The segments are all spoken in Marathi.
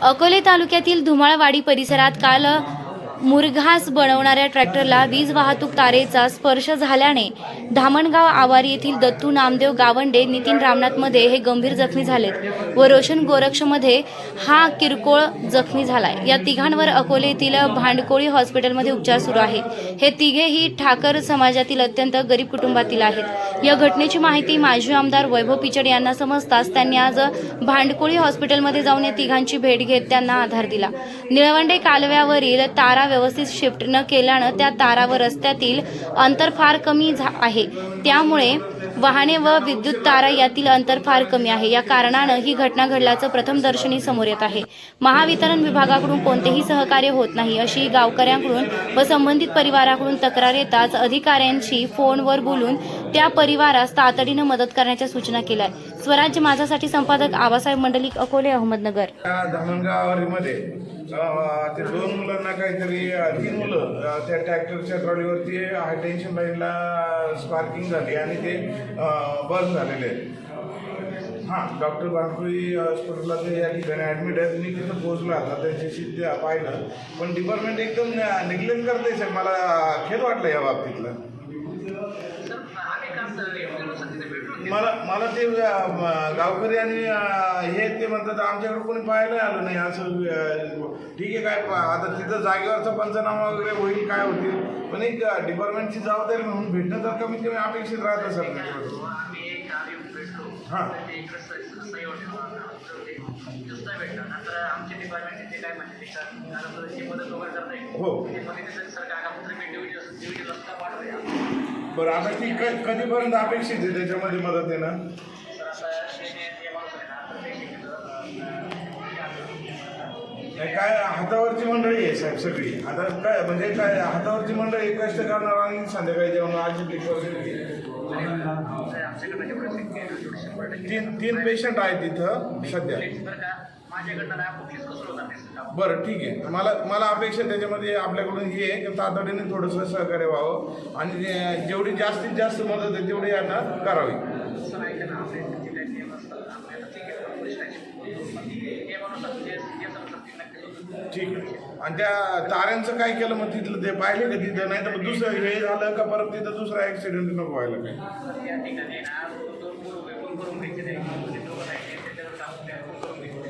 अकोले तालुक्यातील धुमाळवाडी परिसरात काल मुरघास बनवणाऱ्या ट्रॅक्टरला वीज वाहतूक तारेचा स्पर्श झाल्याने धामणगाव आवारी येथील दत्तू नामदेव गावंडे नितीन रामनाथमध्ये हे गंभीर जखमी झालेत व रोशन गोरक्षमध्ये हा किरकोळ जखमी झालाय. या तिघांवर अकोले येथील भांडकोळी हॉस्पिटलमध्ये उपचार सुरू आहेत हे तिघेही ठाकर समाजातील अत्यंत गरीब कुटुंबातील आहेत. या घटनेची माहिती माजी आमदार वैभव पिचड यांना समजताच त्यांनी आज भांडकोळी हॉस्पिटलमध्ये जाऊन या तिघांची भेट घेत त्यांना आधार दिला. निळवंडे कालव्यावरील तारा व्यवस्थित शिफ्ट न केल्यानं त्या तारावर रस्त्यातील अंतर फार कमी झा- आहे. त्यामुळे वाहने व विद्युत तारा यातील अंतर फार कमी आहे. या कारणानं ही घटना घडल्याचं प्रथमदर्शनी समोर येत आहे. महावितरण विभागाकडून कोणतेही सहकार्य होत नाही अशी गावकऱ्यांकडून व संबंधित परिवाराकडून तक्रार येताच अधिकाऱ्यांशी फोनवर बोलून त्या परिवारास तातडीनं मदत करण्याच्या सूचना केल्या स्वराज्य माझ्यासाठी संपादक आबासाहेब मंडलिक अकोले अहमदनगर. त्या ते दोन मुलांना काहीतरी तीन मुलं त्या ट्रॅक्टरच्या ट्रॉलीवरती हाय टेन्शन लाईनला स्पार्किंग झाली आणि ते बर्न झालेले हां डॉक्टर बांकुळी हॉस्पिटलला ते या ठिकाणी ॲडमिट आहेत. मी तिथं पोहोचलो आता त्याच्याशी ते पाहिलं. पण डिपार्टमेंट एकदम निग्लेक्ट करते सर मला खेद वाटलं या बाबतीतलं. मला मला ते गावकरी आणि हे ते म्हणतात आमच्याकडे कोणी पाहायला आलं नाही. असं ठीक आहे काय आता तिथं जागेवरचा पंचनामा वगैरे होईल काय होतील? पण एक डिपार्टमेंटची जबाबदारी म्हणून भेटणं तर कमीत कमी अपेक्षित राहतं सर हां. हो. हो. बरं आता ती क कधीपर्यंत अपेक्षित आहे त्याच्यामध्ये मदत येणं नाही, काय हातावरची मंडळी आहे साहेब सगळी. आता काय म्हणजे काय हातावरची मंडळी कष्ट करणार आणि संध्याकाळी जेवण आज तीन तीन पेशंट आहेत तिथं सध्या. बरं ठीक आहे. मला मला अपेक्षा त्याच्यामध्ये आपल्याकडून हे आहे की तातडीने थोडंसं सहकार्य व्हावं आणि जे- जेवढी जास्तीत जास्त मदत आहे तेवढी यांना करावी. ठीक आहे आणि त्या ताऱ्यांचं काय केलं मग तिथलं ते पाहिले का तिथं? नाही तर दुसरं हे झालं का परत तिथं दुसरा ॲक्सिडेंट नको व्हायला काय नाही.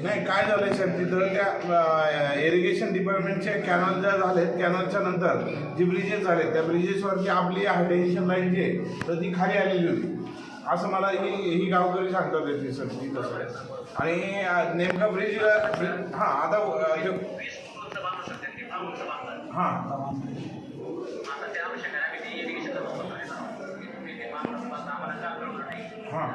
नाही काय झालंय सर तिथं त्या इरिगेशन डिपार्टमेंटचे कॅनल ज्या झालेत कॅनलच्या नंतर जे ब्रिजेस झाले त्या ब्रिजेसवरती आपली हायटेन्शन लाईन जी आहे तर ती खाली आलेली होती. असं मला ही ही गावकरी सांगतात येते सर ती तसं. आणि नेमकं नेमका ब्रिज हां आता हां. हां.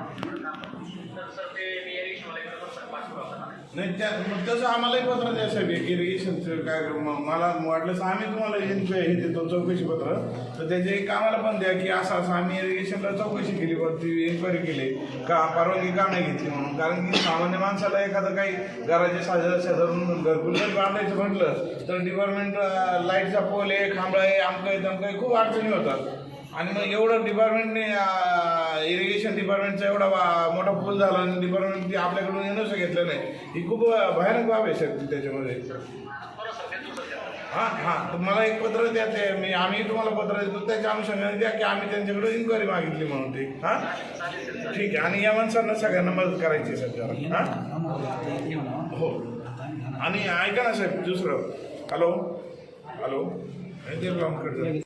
नाही त्या मग तसं आम्हालाही पत्र द्या साहेब एक इरिगेशनचं काय म- मला वाटलं तर आम्ही तुम्हाला हे हे देतो चौकशी पत्र. तर त्याचे एक आम्हाला पण द्या की असं असं आम्ही इरिगेशनला चौकशी केली वरती एन्क्वायरी केली का परवानगी का नाही घेतली म्हणून. कारण की सामान्य माणसाला एखादं काही घराच्या साजा धरून घरकुल जर बांधायचं म्हटलं तर डिपार्टमेंट लाईटचा पोल आहे खांबळ आहे आमकं आहे तमकं आहे खूप अडचणी होतात. आणि मग एवढं डिपार्टमेंटने इरिगेशन डिपार्टमेंटचा एवढा मोठा पूल झाला आणि डिपार्टमेंट आपल्याकडून येणंच घेतलं नाही. ही खूप भयानक बाब आहे सर त्याच्यामध्ये. हां हां. तर मला एक पत्र द्या ते. मी आम्ही तुम्हाला पत्र देतो. त्याच्या अनुषंगाने द्या की आम्ही त्यांच्याकडे इन्क्वायरी मागितली म्हणून ते. हां? ठीक आहे. आणि या माणसांना सगळ्यांना मदत करायची सर जरा हां? हो आणि ऐका ना साहेब दुसरं. हॅलो? हॅलो.